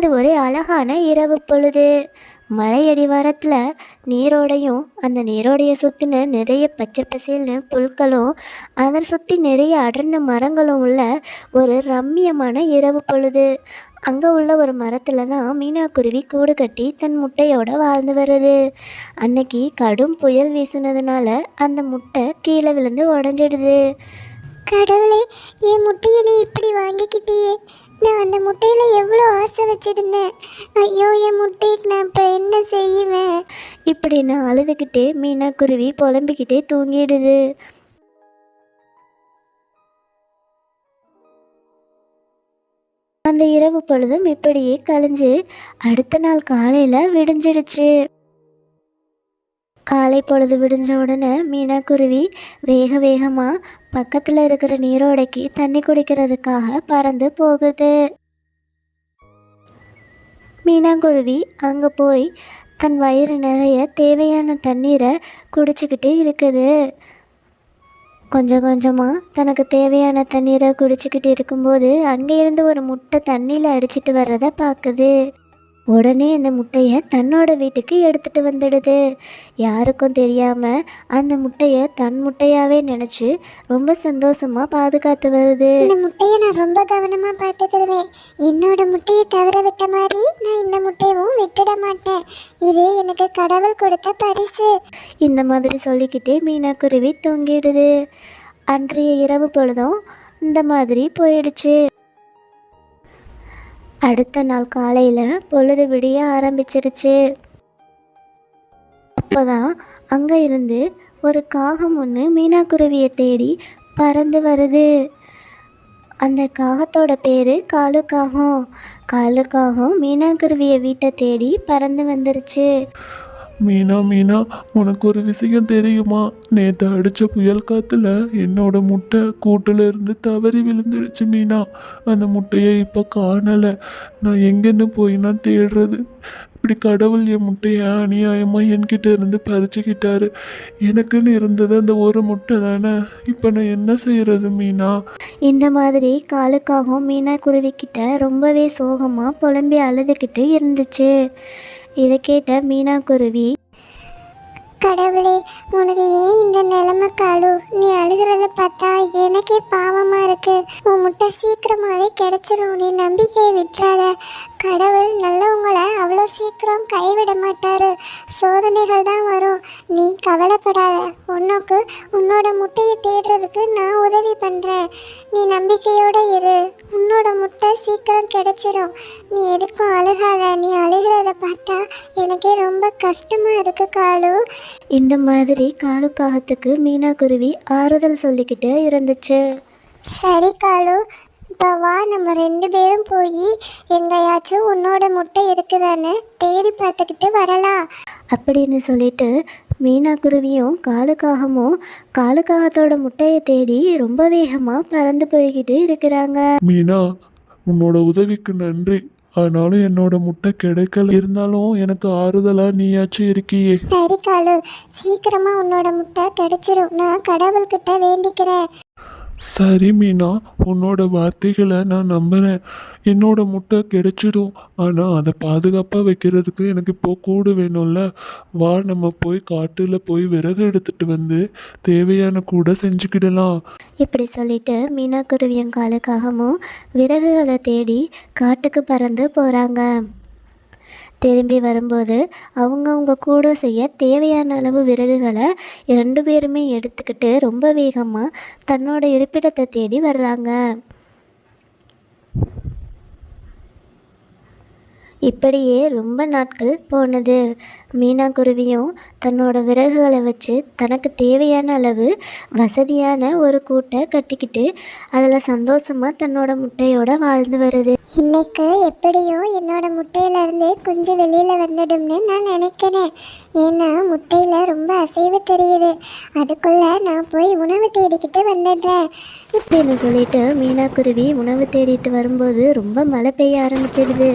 அது ஒரு அழகான இரவு பொழுது. மலையடிவாரத்தில் நீரோடையும் அந்த நீரோடையை சுற்றின நிறைய பச்சை பசேல்னு புல்களும் அதை சுற்றி நிறைய அடர்ந்த மரங்களும் உள்ள ஒரு ரம்மியமான இரவு பொழுது. அங்கே உள்ள ஒரு மரத்தில் தான் மீனாக்குருவி கூடு கட்டி தன் முட்டையோட வாழ்ந்து வருது. அன்னைக்கு கடும் புயல் வீசினதுனால அந்த முட்டை கீழே விழுந்து உடஞ்சிடுது. கடவுளே என் முட்டையை நீ இப்படி வாங்கிக்கிட்டியே. நான் அந்த முட்டையில் எவ்வளோ ஆசை வச்சுருந்தேன். ஐயோ என் முட்டைக்கு நான் இப்போ என்ன செய்வேன்? இப்படின்னு அழுதுகிட்டே மீனாக்குருவி புலம்பிக்கிட்டே தூங்கிடுது. அந்த இரவு பொழுதும் இப்படியே கழிஞ்சு அடுத்த நாள் காலையில் விடிஞ்சிடுச்சு. காலை பொழுது விடிஞ்ச உடனே மீனாக்குருவி வேக வேகமாக பக்கத்தில் இருக்கிற நீரோடைக்கு தண்ணி குடிக்கிறதுக்காக பறந்து போகுது. மீனாங்குருவி அங்கே போய் தன் வயிறு நிறைய தேவையான தண்ணீரை குடிச்சிக்கிட்டு இருக்குது. கொஞ்சம் கொஞ்சமாக தனக்கு தேவையான தண்ணீரை குடிச்சிக்கிட்டு இருக்கும்போது அங்கே இருந்து ஒரு முட்டை தண்ணியில் அடிச்சிட்டு வர்றதை பார்க்குது உடனே அந்த முட்டையை தன்னோட வீட்டுக்கு எடுத்துட்டு வந்துடுது. யாருக்கும் தெரியாமல் அந்த முட்டையை தன் முட்டையாவே நினச்சி ரொம்ப சந்தோஷமாக பாதுகாத்து வருது. இந்த முட்டையை நான் ரொம்ப கவனமாக பார்த்துக்கிடுவேன். என்னோட முட்டையை தவற விட்ட மாதிரி நான் இந்த முட்டையவும் விட்டுட மாட்டேன். இது எனக்கு கடவுள் கொடுத்த பரிசு. இந்த மாதிரி சொல்லிக்கிட்டே மீனாக்குருவி தூங்கிடுது. அன்றைய இரவு பொழுதும் இந்த மாதிரி போயிடுச்சு. அடுத்த நாள் காலையில் பொழுது விடிய ஆரம்பிச்சிருச்சு. அப்போதான் அங்கே இருந்து ஒரு காகம் ஒன்று மீனாக்குருவியை தேடி பறந்து வருது. அந்த காகத்தோட பேர் காலு காகம். காலு காகம் மீனாக்குருவியை வீட்டை தேடி பறந்து வந்துருச்சு. மீனா மீனா உனக்கு ஒரு விஷயம் தெரியுமா? நேற்று அடித்த புயல் காத்துல என்னோட முட்டை கூட்டுல இருந்து தவறி விழுந்துடுச்சு மீனா. அந்த முட்டையை இப்போ காணலை. நான் எங்கேன்னு போய் நான் தேடுறது? இப்படி கடவுள் என் முட்டையை அநியாயமாக என்கிட்ட இருந்து பறிச்சுக்கிட்டாரு. எனக்குன்னு இருந்தது அந்த ஒரு முட்டை தானே? இப்போ நான் என்ன செய்யறது மீனா? இந்த மாதிரி காலுக்காகவும் மீனா குருவிக்கிட்ட ரொம்பவே சோகமாக புலம்பி அழுதுகிட்டு இருந்துச்சு. இதை கேட்ட மீனா குருவி கடவுளே உனக்கு ஏன் இந்த நிலைமை காலு நீ அழுகிறத பார்த்தா எனக்கே பாவமாக இருக்கு. உன் முட்டை சீக்கிரமாகவே கிடைச்சிரும். நீ நம்பிக்கையை விட்டுறாத. கடவுள் நல்லவங்களை அவ்வளோ சீக்கிரம் கைவிட மாட்டாரு. சோதனைகள் தான் வரும். நீ கவலைப்படாத. உனக்கு உன்னோட முட்டையை தேடுறதுக்கு நான் உதவி பண்ணுறேன் நீ நம்பிக்கையோட இரு. உன்னோட முட்டை சீக்கிரம் கிடைச்சிடும் நீ எதுக்கும் அழுகாத. நீ அழுகிறத பார்த்தா எனக்கே ரொம்ப கஷ்டமாக இருக்கு காலு. இந்த மாதிரி காலுக்காகத்துக்கு மீனா குருவி ஆறுதல் சொல்லிக்கிட்டு இருந்துச்சு. சரி காலு. இப்போ வா நம்ம ரெண்டு பேரும் போய் எங்கேயாச்சும் உன்னோட முட்டை இருக்குதான்னு தேடி பார்த்துக்கிட்டு வரலாம். அப்படின்னு சொல்லிட்டு மீனா குருவியும் காலுக்காகமும் காலுக்காகத்தோட முட்டையை தேடி ரொம்ப வேகமாக பறந்து போய்கிட்டு இருக்கிறாங்க. மீனா உன்னோட உதவிக்கு நன்றி. ஆனாலும் என்னோட முட்டை கிடைக்கல. இருந்தாலும் எனக்கு ஆறுதலா நீயாச்சும் இருக்கியே. சரி காலு. சீக்கிரமா உன்னோட முட்டை கிடைச்சிடும். நான் கடவுள்கிட்ட வேண்டிக்கிறேன். சரி மீனா உன்னோட வார்த்தைகளை நான் நம்புகிறேன் என்னோட முட்டை கிடைச்சிடும். ஆனால் அதை பாதுகாப்பாக வைக்கிறதுக்கு எனக்கு இப்போ கூடு வேணும்ல. வா நம்ம போய் காட்டில் போய் விறகு எடுத்துட்டு வந்து தேவையான கூட செஞ்சுக்கிடலாம். இப்படி சொல்லிட்டு மீனா குருவியங்காலுக்காகவும் விறகுகளை தேடி காட்டுக்கு பறந்து போகிறாங்க திரும்பி வரும்போது அவங்கவுங்க கூட செய்ய தேவையான அளவு விறகுகளை ரெண்டு பேருமே எடுத்துக்கிட்டு ரொம்ப வேகமாக தன்னோட இருப்பிடத்தை தேடி வர்றாங்க. இப்படியே ரொம்ப நாட்கள் போனது. மீனா குருவியும் தன்னோட விறகுகளை வச்சு தனக்கு தேவையான அளவு வசதியான ஒரு கூட்டை கட்டிக்கிட்டு அதில் சந்தோஷமாக தன்னோட முட்டையோட வாழ்ந்து வருது. இன்னைக்கு எப்படியும் என்னோட முட்டையிலேருந்து கொஞ்சம் வெளியில் வந்துடும்னு நான் நினைக்கிறேன். ஏன்னா முட்டையில் ரொம்ப அசைவு தெரியுது. அதுக்குள்ளே நான் போய் உணவு தேடிக்கிட்டு வந்துடுறேன். இப்படின்னு சொல்லிட்டு மீனா குருவி உணவு தேடிட்டு வரும்போது ரொம்ப மழை பெய்ய ஆரம்பிச்சிடுது.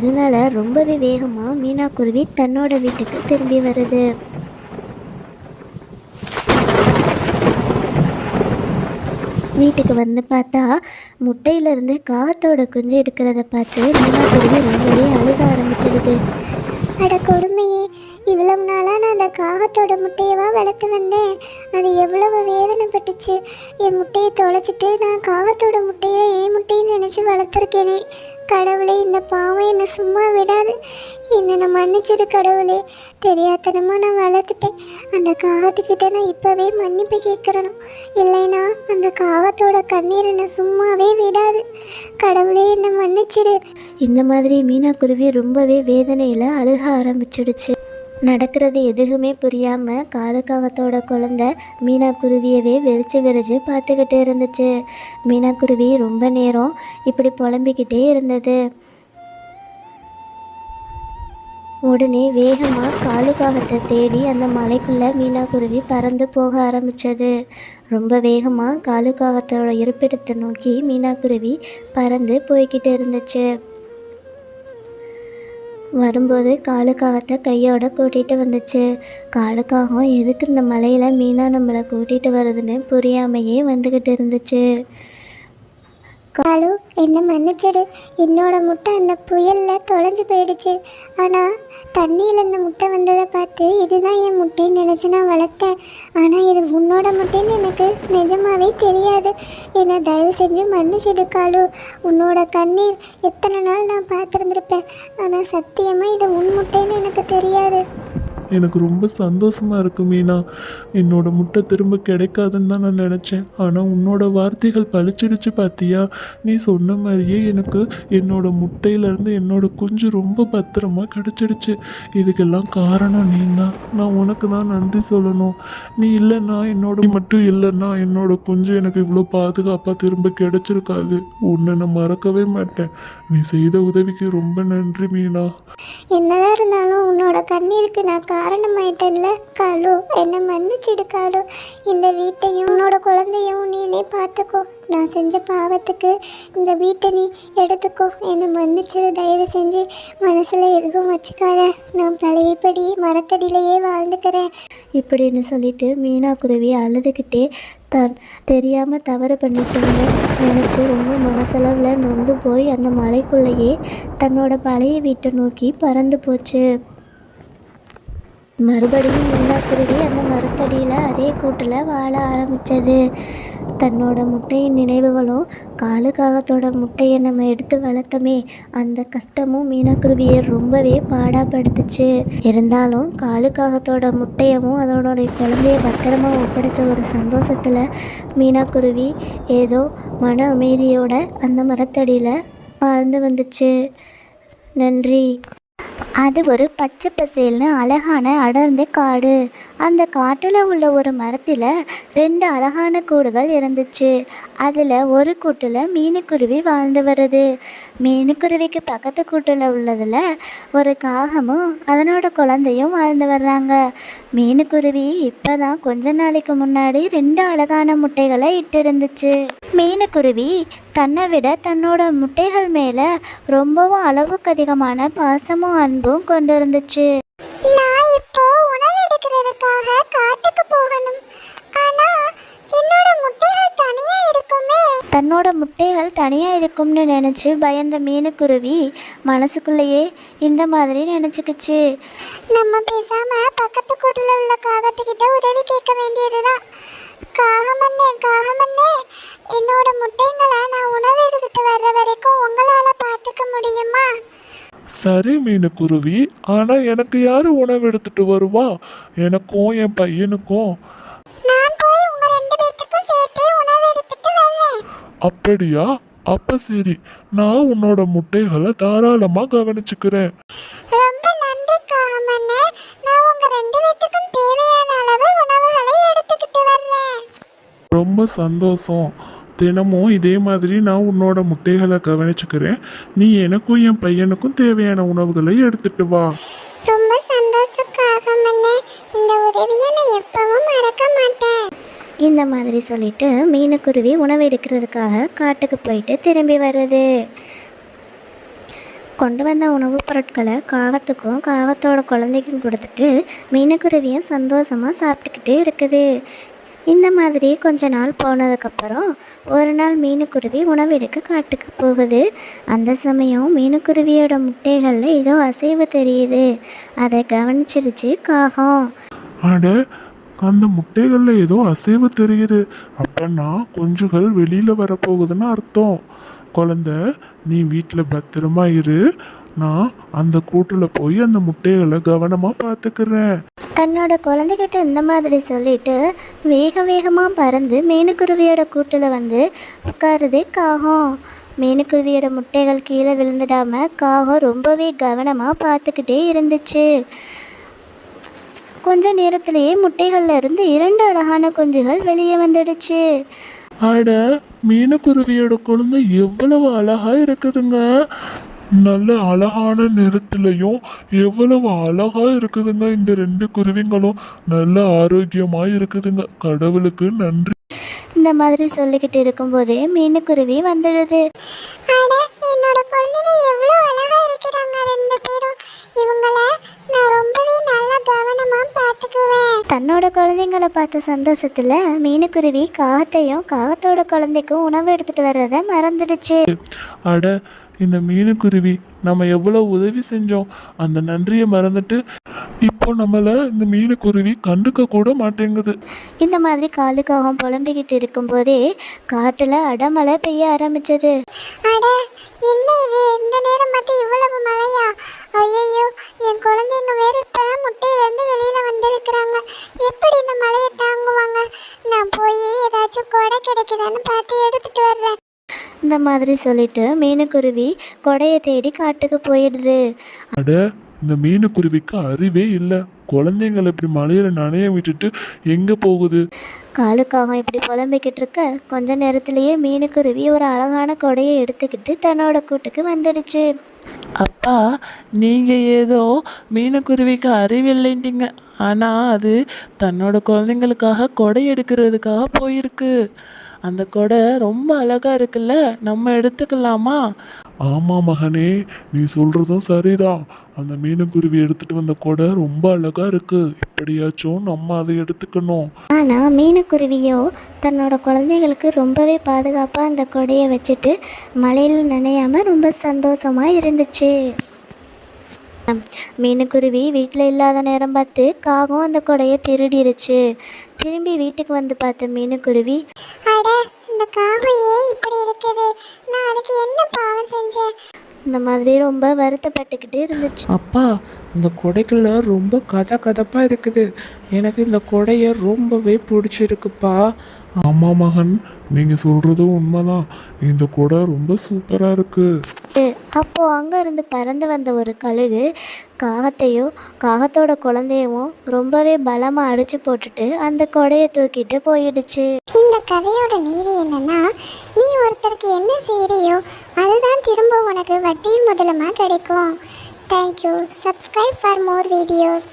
இதனால ரொம்பவே வேகமாக மீனா குருவி தன்னோட வீட்டுக்கு திரும்பி வருது. வீட்டுக்கு வந்து பார்த்தா முட்டையிலேருந்து காகத்தோட குஞ்சு இருக்கிறத பார்த்து மீனா குருவி ரொம்பவே வந்துச்சு அட கொடுமையே இவ்வளவு நாளாக நான் அந்த காகத்தோட முட்டையவா வளர்த்து வந்தேன். அது எவ்வளவு வேதனைப்பட்டுச்சு என் முட்டையை தொலைச்சிட்டு நான் காகத்தோட முட்டையை என் முட்டைன்னு நினச்சி வளர்த்துருக்கேனே. கடவுளே இந்த பாவம் என்னை சும்மா விடாது. என்னை நான் மன்னிச்சிடு கடவுளே. தெரியாதனமாக நான் வளர்த்துட்டேன். அந்த காகத்துக்கிட்ட நான் இப்போவே மன்னிப்பு கேட்குறணும். இல்லைனா அந்த காகத்தோட கண்ணீர் என்னை சும்மாவே விடாது. கடவுளே என்னை மன்னிச்சிடு இந்த மாதிரி மீனாக்குருவி ரொம்பவே வேதனையில் அழுக ஆரம்பிச்சிடுச்சு. நடக்கிறது எதுவுமே புரியாமல் காலுக்காகத்தோட குழந்த மீனாக்குருவியவே வெறிச்சு வெறிச்சு பார்த்துக்கிட்டு இருந்துச்சு. மீனாக்குருவி ரொம்ப நேரம் இப்படி புலம்பிக்கிட்டே இருந்தது. உடனே வேகமாக காலுக்காகத்தை தேடி அந்த மலைக்குள்ளே மீனாக்குருவி பறந்து போக ஆரம்பித்தது ரொம்ப வேகமாக காலுக்காகத்தோட இருப்பிடத்தை நோக்கி மீனாக்குருவி பறந்து போய்கிட்டு இருந்துச்சு. வரும்போது காலுக்காகத்தை கையோட கூட்டிகிட்டு வந்துச்சு. காலுக்காகம் எதுக்கு இந்த மலையில் மீனா நம்மளை கூட்டிகிட்டு வருதுன்னு புரியாமையே வந்துக்கிட்டு இருந்துச்சு. காலு என்னை மன்னிச்சிடு. என்னோட முட்டை அந்த புயலில் தொலைஞ்சு போயிடுச்சு. ஆனால் தண்ணியில் இந்த முட்டை வந்ததை பார்த்து இதுதான் என் முட்டைன்னு நினச்சி நான் வளர்த்தேன். ஆனால் இது உன்னோட முட்டைன்னு எனக்கு நிஜமாவே தெரியாது. என்னை தயவு செஞ்சு மன்னிச்சிடு காலு. உன்னோட கண்ணீர் எத்தனை நாள் நான் பார்த்துருந்துருப்பேன். ஆனால் சத்தியமாக இது உன் முட்டைன்னு எனக்கு தெரியாது. எனக்கு ரொம்ப சந்தோஷமாக இருக்கு மீனா. என்னோட முட்டை திரும்ப கிடைக்காதுன்னு தான் நான் நினச்சேன். ஆனால் உன்னோட வார்த்தைகள் பளிச்சிடுச்சு பார்த்தியா நீ சொன்ன மாதிரியே எனக்கு என்னோட முட்டையிலேருந்து என்னோட குஞ்சு ரொம்ப பத்திரமா கிடச்சிடுச்சு. இதுக்கெல்லாம் காரணம் நீ தான் நான் உனக்கு தான் நன்றி சொல்லணும். நீ இல்லைன்னா என்னோட மட்டும் இல்லைன்னா என்னோட குஞ்சு எனக்கு இவ்வளோ பாதுகாப்பாக திரும்ப கிடைச்சிருக்காது. உன்னை நான் மறக்கவே மாட்டேன். நீ செய்த உதவிக்கு ரொம்ப நன்றி மீனா. என்னதான் இருந்தாலும் உன்னோட கண்ணீருக்கு நான் காரணமாயிட்டேன்ல காலு. என்னை மன்னிச்சிடு காலு. இந்த வீட்டையும் உன்னோட குழந்தையும் நீனே பார்த்துக்கோ. நான் செஞ்ச பாவத்துக்கு இந்த வீட்டை நீ எடுத்துக்கோ. என்னை மன்னிச்சிடு தயவு செஞ்சு மனசில் எதுவும் வச்சுக்காத. நான் பழையபடி மரத்தடியிலேயே வாழ்ந்துக்கிறேன். இப்படின்னு சொல்லிட்டு மீனாக்குருவி அழுதுகிட்டே தான் தெரியாமல் தவறு பண்ணிட்டோம்னு நினச்சி ரொம்ப மனசளவில் நொந்து போய் அந்த மலைக்குள்ளேயே தன்னோட பழைய வீட்டை நோக்கி பறந்து போச்சு. மறுபடியும் மீனாக்குருவி அந்த மரத்தடியில் அதே கூட்டில் வாழ ஆரம்பித்தது தன்னோட முட்டையின் நினைவுகளும் காலுக்காகத்தோட முட்டையை நம்ம எடுத்து வளர்த்தோமே அந்த கஷ்டமும் மீனாக்குருவியை ரொம்பவே பாடாப்படுத்துச்சு. இருந்தாலும் காலுக்காகத்தோட முட்டையமும் அதனோடைய குழந்தைய பத்திரமா ஒப்படைச்ச ஒரு சந்தோஷத்தில் மீனாக்குருவி ஏதோ மன அமைதியோட அந்த மரத்தடியில் வாழ்ந்து வந்துச்சு. நன்றி. அது ஒரு பச்சை பசேல்னு அழகான அடர்ந்த காடு. அந்த காட்டில் உள்ள ஒரு மரத்தில் ரெண்டு அழகான கூடுகள் இருந்துச்சு. அதில் ஒரு கூட்டில் மீனுக்குருவி வாழ்ந்து வருது. மீனுக்குருவிக்கு பக்கத்து கூட்டில் உள்ளதில் ஒரு காகமும் அதனோட குழந்தையும் வாழ்ந்து வர்றாங்க. மீனுக்குருவி இப்போ தான் கொஞ்ச நாளைக்கு முன்னாடி ரெண்டு அழகான முட்டைகளை இட்டு இருந்துச்சு மீனுக்குருவி தன்னை விட தன்னோட முட்டைகள் மேலே ரொம்பவும் அளவுக்கு அதிகமான பாசமும் அன்பும் கொண்டு இருந்துச்சு இப்போ காட்டுக்கு போகணும். ஆனா என்னோட தனியா இருக்குமே. தன்னோட முட்டைகள் தனியாக இருக்கும்னு நினச்சி பயந்த மீனுக்குருவி மனசுக்குள்ளேயே இந்த மாதிரி நினச்சிக்கிச்சு. நம்ம பேசாம பக்கத்து கூட்டுல உள்ள காகத்துக்கிட்ட உதவி கேட்க வேண்டியதுதான். காகமண்ணே காகமண்ணே என்னோட முட்டைங்களை நான் உணவு எடுத்துட்டு வர்ற வரைக்கும் உங்களால பார்த்துக்க முடியுமா? சரி மீனுக்குருவி ஆனா எனக்கு யாரு உணவு எடுத்துட்டு வருவா? எனக்கும் என் பையனுக்கும். அப்படியா? அப்ப சரி. நான் உன்னோட முட்டைகளை தாராளமா கவனிச்சுக்கிறேன். ரொம்ப நன்றி காகமண்ணே நான் உங்க ரெண்டு பேத்துக்கும் தேவையான அளவு உணவுகளை எடுத்துக்கிட்டு வர்றேன். ரொம்ப சந்தோஷம். தினமும் இதே மாதிரி நான் உன்னோட முட்டைகளை கவனிச்சுக்கிறேன். நீ எனக்கும் என் பையனுக்கும் தேவையான உணவுகளை எடுத்துட்டு வா. ரொம்ப சந்தோஷம் காகமண்ணே. இந்த உதவியை நான் எப்பவும் மறக்க மாட்டேன். இந்த மாதிரி சொல்லிட்டு மீனுக்குருவி உணவு எடுக்கிறதுக்காக காட்டுக்கு போயிட்டு திரும்பி வருது. கொண்டு வந்த உணவுப் பொருட்களை காகத்துக்கும் காகத்தோட குழந்தைக்கும் கொடுத்துட்டு மீனுக்குருவியும் சந்தோஷமாக சாப்பிட்டுக்கிட்டே இருக்குது. இந்த மாதிரி கொஞ்ச நாள் போனதுக்கப்புறம் ஒரு நாள் மீனுக்குருவி உணவு எடுக்க காட்டுக்கு போகுது. அந்த சமயம் மீனுக்குருவியோட முட்டைகளில் ஏதோ அசைவு தெரியுது. அதை கவனிச்சிருச்சு காகம். அட அந்த முட்டைகளில் ஏதோ அசைவு தெரியுது. அப்பன்னா குஞ்சுகள் வெளியில் வரப்போகுதுன்னு அர்த்தம். குழந்த நீ வீட்டில் பத்திரமா இரு. நான் அந்த கூட்டில் போய் அந்த முட்டைகளை கவனமாக பார்த்துக்கிறேன் தன்னோட குழந்தைகிட்ட இந்த மாதிரி சொல்லிட்டு வேக வேகமாக பறந்து மேனுக்குருவியோட கூட்டில் வந்து உட்காருதே காகம். மேனுக்குருவியோட முட்டைகள் கீழே விழுந்துடாம காகம் ரொம்பவே கவனமாக பார்த்துக்கிட்டே இருந்துச்சு. கொஞ்ச நேரத்திலேயே முட்டைகள்ல இருந்து இரண்டு அழகான குஞ்சுகள் வெளியே வந்துடுச்சு. அட மீனுக்குருவியோட குழந்தை எவ்வளவு அழகா இருக்குதுங்க. நல்ல அழகான நிறத்திலையும் எவ்வளவு அழகா இருக்குதுங்க. இந்த ரெண்டு குருவிங்களும் நல்ல ஆரோக்கியமா இருக்குதுங்க. கடவுளுக்கு நன்றி. இந்த மாதிரி சொல்லிக்கிட்டு இருக்கும்போதே மீனுக்குருவி வந்துடுது. அட என்னோட குழந்தைங்க எவ்வளோ அழகா இருக்கிறாங்க. ரெண்டு பேரும். இவங்கள நான் ரொம்பவே நல்லா கவனமா பார்த்துக்குவேன். தன்னோட குழந்தைங்கள பார்த்த சந்தோஷத்தில் மீனுக்குருவி காகத்தையும் காகத்தோட குழந்தைக்கும் உணவு எடுத்துட்டு வர்றதை மறந்துடுச்சு. அட இந்த மீனுக்குருவி நம்ம எவ்வளவு உதவி செஞ்சோம் அந்த நன்றியை மறந்துட்டு இப்போ நம்மள இந்த மீனுக்குருவி கண்டுக்க கூட மாட்டேங்குது. இந்த மாதிரி காலுக்காகம் புலம்பிக்கிட்டு இருக்கும்போதே காட்டில் அடமழை பெய்ய ஆரம்பிச்சது. அட என்ன இது? இந்த நேரம் பார்த்து இவ்வளவு மழையா? ஐயோ என் குழந்தைங்க வேற இப்பதான் முட்டையிலேருந்து வெளியில வந்திருக்கிறாங்க. எப்படி இந்த மழையை தாங்குவாங்க? நான் போய் ஏதாச்சும் கொடை கிடைக்குதான்னு பார்த்து எடுத்துட்டு வர்றேன். இந்த மாதிரி சொல்லிட்டு மீனுக்குருவி கொடையை தேடி காட்டுக்கு போயிடுது. அட இந்த மீனுக்குருவிக்கு அறிவே இல்லை. குழந்தைங்களை இப்படி மலையில நனைய விட்டுட்டு எங்க போகுது? காலுக்காகம் இப்படி புலம்பிக்கிட்டு இருக்க கொஞ்ச நேரத்திலேயே மீனுக்குருவி ஒரு அழகான கொடையை எடுத்துக்கிட்டு தன்னோட கூட்டுக்கு வந்துடுச்சு. அப்பா நீங்கள் ஏதோ மீனுக்குருவிக்கு அறிவில்லைன்ட்டீங்க ஆனால் அது தன்னோட குழந்தைங்களுக்காக கொடை எடுக்கிறதுக்காக போயிருக்கு. அந்த கொடை ரொம்ப அழகாக இருக்குல்ல? நம்ம எடுத்துக்கலாமா? ஆமா மகனே நீ சொல்றதும் சரிதான் அந்த மீனுக்குருவி எடுத்துட்டு வந்த கொடை ரொம்ப அழகா இருக்கு. எப்படியாச்சும் நம்ம அதை எடுத்துக்கணும். ஆனால் மீனுக்குருவியோ தன்னோட குழந்தைகளுக்கு ரொம்பவே பாதுகாப்பாக அந்த கொடையை வச்சுட்டு மழையில் நனையாமல் ரொம்ப சந்தோஷமாக இருந்துச்சு. மீனுக்குருவி வீட்டில் இல்லாத நேரம் பார்த்து காகம் அந்த கொடையை திருடிருச்சு. திரும்பி வீட்டுக்கு வந்து பார்த்த மீனுக்குருவி அட இந்த காகம் ஏன் இப்படி இருக்குது? நான் அதுக்கு என்ன பாவம் செஞ்சேன்? இந்த மாதிரி ரொம்ப வருத்தப்பட்டுக்கிட்டு இருந்துச்சு. அப்பா இந்த கொடைக்குள்ள ரொம்ப கதை கதப்பாக இருக்குது. எனக்கு இந்த கொடையை ரொம்பவே பிடிச்சிருக்குப்பா. ஆமா மகன். நீங்க சொல்றதும் உண்மைதான். இந்த கொடை ரொம்ப சூப்பரா இருக்கு. அப்போது அங்கே இருந்து பறந்து வந்த ஒரு கழுகு காகத்தையும் காகத்தோட குழந்தையவும் ரொம்பவே பலமாக அடிச்சு போட்டுட்டு அந்த கொடையை தூக்கிட்டு போயிடுச்சு. இந்த கதையோட நீதி என்னன்னா நீ ஒருத்தருக்கு என்ன செய்கிறியோ அதுதான் திரும்ப உனக்கு வட்டியும் முதலுமா கிடைக்கும். Thank you subscribe for more videos